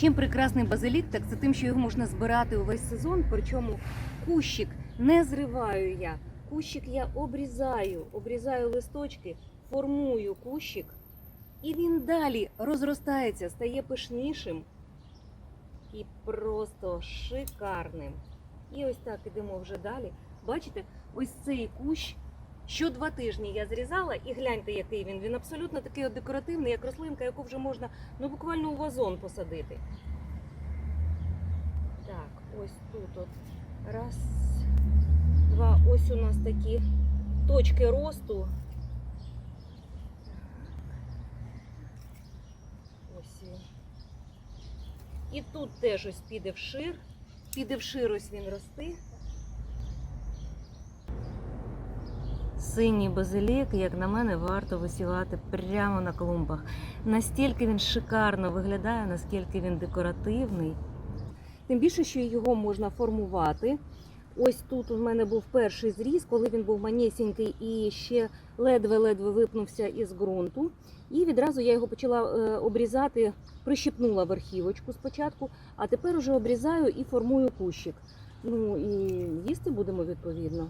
Чим прекрасний базилік, так це тим, що його можна збирати увесь сезон. Причому кущик не зриваю я. Кущик я обрізаю, обрізаю листочки, формую кущик, і він далі розростається, стає пишнішим і просто шикарним. І ось так ідемо вже далі. Бачите, ось цей кущ. Що два тижні я зрізала, і гляньте, який він. Він абсолютно такий от декоративний, як рослинка, яку вже можна ну, буквально у вазон посадити. Так, ось тут от раз, два. Ось у нас такі точки росту. Ось. І тут теж ось піде вшир. Піде вшир, ось він рости. Синій базилік, як на мене, варто висівати прямо на клумбах. Настільки він шикарно виглядає, наскільки він декоративний. Тим більше, що його можна формувати. Ось тут у мене був перший зріз, коли він був манісінький і ще ледве-ледве випнувся із ґрунту. І відразу я його почала е, обрізати, прищипнула верхівочку спочатку, а тепер уже обрізаю і формую кущик. Ну і їсти будемо відповідно.